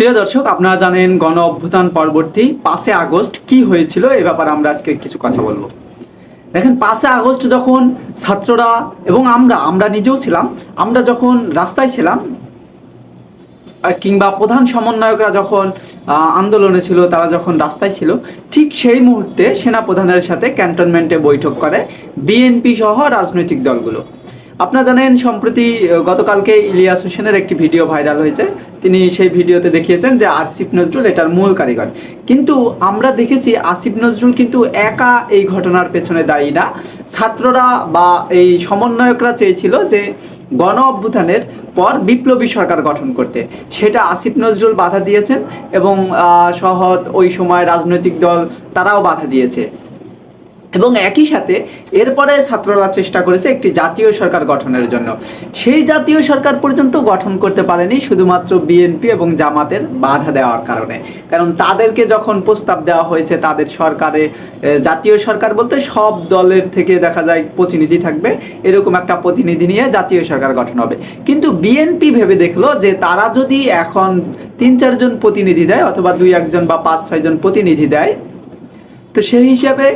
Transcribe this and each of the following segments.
প্রিয় দর্শক, আপনারা জানেন গণ অভ্যুত্থান পরবর্তী পাঁচে আগস্ট কি হয়েছিল? এ ব্যাপারে আমরা আজকে কিছু কথা বলব। দেখেন পাঁচে আগস্ট যখন ছাত্ররা এবং আমরা আমরা নিজেও ছিলাম, আমরা যখন রাস্তায় ছিলাম কিংবা প্রধান সমন্বয়করা যখন আন্দোলনে ছিল, তারা যখন রাস্তায় ছিল, ঠিক সেই মুহূর্তে সেনা প্রধানের সাথে ক্যান্টনমেন্টে বৈঠক করে বিএনপি সহ রাজনৈতিক দলগুলো। আপনারা জানেন, সম্প্রতি গতকালকে ইলিয়াস হোসেনের একটি ভিডিও ভাইরাল হয়েছে। তিনি সেই ভিডিওতে দেখিয়েছেন যে আসিফ নজরুল এটার মূল কারিগর। কিন্তু আমরা দেখেছি আসিফ নজরুল কিন্তু একা এই ঘটনার পেছনে দায়ী না। ছাত্ররা বা এই সমন্বয়করা চেয়েছিল যে গণ অভ্যুত্থানের পর বিপ্লবী সরকার গঠন করতে। সেটা আসিফ নজরুল বাধা দিয়েছেন এবং সহ ওই সময় রাজনৈতিক দল তারাও বাধা দিয়েছে। এবং একই সাথে এরপরে ছাত্ররা চেষ্টা করেছে একটি জাতীয় সরকার গঠনের জন্য। সেই জাতীয় সরকার পর্যন্ত গঠন করতে পারেনি শুধুমাত্র বিএনপি এবং জামাতের বাধা দেওয়ার কারণে। কারণ তাদেরকে যখন প্রস্তাব দেওয়া হয়েছে, তাদের সরকারে জাতীয় সরকার বলতে সব দলের থেকে দেখা যায় প্রতিনিধি থাকবে। এরকম একটা প্রতিনিধি নিয়ে জাতীয় সরকার গঠন হবে। কিন্তু বিএনপি ভেবে দেখল যে তারা যদি এখন তিন চারজন প্রতিনিধি দেয় অথবা দুই একজন বা পাঁচ ছয়জন প্রতিনিধি দেয় তো সেই হিসাবে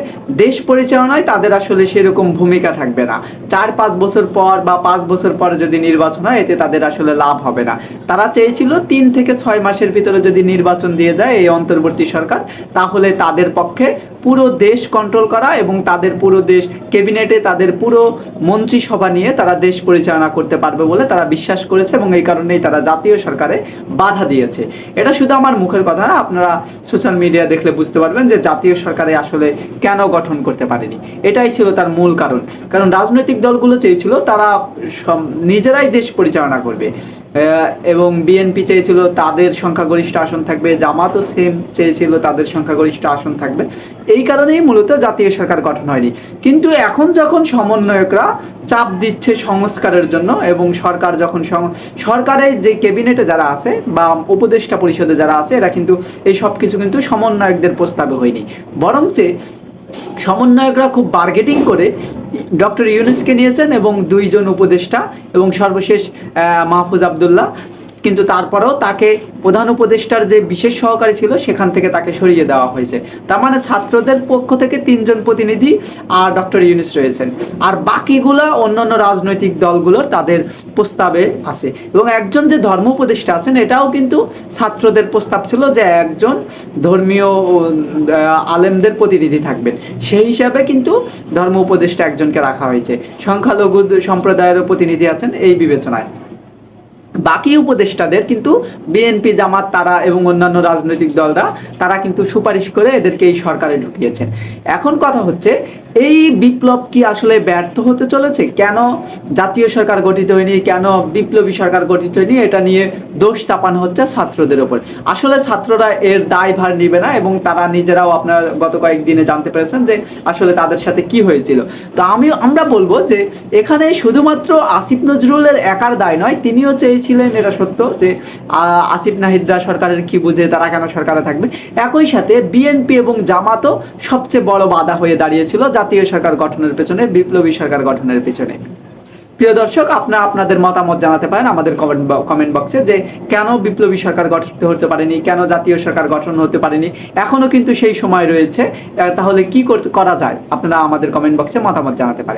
দেশ পরিচালনায় তাদের আসলে সেরকম ভূমিকা থাকবে না। চার, পাঁচ বছর পর বা পাঁচ বছর পর যদি নির্বাচন হয়, এতে তাদের আসলে লাভ হবে না। তারা চেয়েছিল তিন থেকে ছয় মাসের ভিতরে যদি নির্বাচন দিয়ে যায় এই অন্তর্বর্তী সরকার, তাহলে তাদের পক্ষে পুরো দেশ কন্ট্রোল করা এবং তাদের পুরো দেশ ক্যাবিনেটে তাদের পুরো মন্ত্রিসভা নিয়ে তারা দেশ পরিচালনা করতে পারবে বলে তারা বিশ্বাস করেছে এবং এই কারণেই তারা জাতীয় সরকারে বাধা দিয়েছে। এটা শুধু আমার মুখের কথা না, আপনারা সোশ্যাল মিডিয়া দেখলে বুঝতে পারবেন যে জাতীয় সরকারে আসলে কেন গঠন করতে পারেনি। এটাই ছিল তার মূল কারণ। কারণ রাজনৈতিক দলগুলো চেয়েছিল তারা নিজেরাই দেশ পরিচালনা করবে। এবং বিএনপি চেয়েছিল তাদের সংখ্যাগরিষ্ঠ আসন থাকবে, জামাতও সেম চেয়েছিল তাদের সংখ্যাগরিষ্ঠ আসন থাকবে। এই কারণেই মূলত জাতীয় সরকার গঠন হয়নি। কিন্তু এখন যখন সমন্বয়করা চাপ দিচ্ছে সংস্কারের জন্য এবং সরকার যখন সরকারের যে ক্যাবিনেটে যারা আছে বা উপদেষ্টা পরিষদে যারা আছে, এরা কিন্তু এই সব কিছু কিন্তু সমন্বয়কদের প্রস্তাবে হয়নি। বরঞ্চে সমন্বয়করা খুব বার্গেটিং করে ডক্টর ইউনুসকে নিয়েছেন এবং দুইজন উপদেষ্টা এবং সর্বশেষ মাহফুজ আবদুল্লাহ কিন্তু তারপরেও তাকে প্রধান উপদেষ্টার যে বিশেষ সহকারী ছিল, সেখান থেকে তাকে সরিয়ে দেওয়া হয়েছে। তার মানে ছাত্রদের পক্ষ থেকে তিনজন প্রতিনিধি আর ডক্টর ইউনুস রয়েছেন। আর বাকিগুলো অন্যান্য রাজনৈতিক দলগুলোর তাদের প্রস্তাবে আছে। এবং একজন যে ধর্ম উপদেষ্টা আছেন, এটাও কিন্তু ছাত্রদের প্রস্তাব ছিল যে একজন ধর্মীয় আলেমদের প্রতিনিধি থাকবেন। সেই হিসাবে কিন্তু ধর্ম উপদেষ্টা একজনকে রাখা হয়েছে। সংখ্যালঘু সম্প্রদায়েরও প্রতিনিধি আছেন, এই বিবেচনায়। বাকি উপদেষ্টাদের কিন্তু বিএনপি, জামাত, তারা এবং অন্যান্য রাজনৈতিক দলরা, তারা কিন্তু সুপারিশ করে এদেরকে এই সরকারে ঢুকিয়েছেন। এখন কথা হচ্ছে, এই বিপ্লব কি আসলে ব্যর্থ হতে চলেছে? কেন জাতীয় সরকার গঠিত হয়নি? কেন বিপ্লবী সরকার গঠিত হয়নি? এটা নিয়ে দোষ চাপানো হচ্ছে ছাত্রদের ওপর। আসলে ছাত্ররা এর দায়ভার নিবে না এবং তারা নিজেরাও আপনারা গত কয়েকদিনে জানতে পেরেছেন যে আসলে তাদের সাথে কি হয়েছিল। তো আমি, আমরা বলব যে এখানে শুধুমাত্র আসিফ নজরুলের একার দায় নয়, তিনিও চেয়েছিলেন এটা সত্য যে আসিফ নাহিদরা সরকারের কি বুঝে, তারা কেন সরকারে থাকবে? একই সাথে বিএনপি এবং জামাতও সবচেয়ে বড় বাধা হয়ে দাঁড়িয়েছিল জাতীয় সরকার গঠনের পেছনে, বিপ্লবী সরকার গঠনের পেছনে। প্রিয় দর্শক আপনারা আপনাদের মতামত জানাতে পারেন আমাদের কমেন্ট কমেন্ট বক্সে যে, কেন বিপ্লবী সরকার গঠিত হতে পারেনি, কেন জাতীয় সরকার গঠন হতে পারেনি, এখনও কিন্তু সেই সময় রয়েছে। তাহলে কি করা যায়? আপনারা আমাদের কমেন্ট বক্সে মতামত জানাতে পারেন।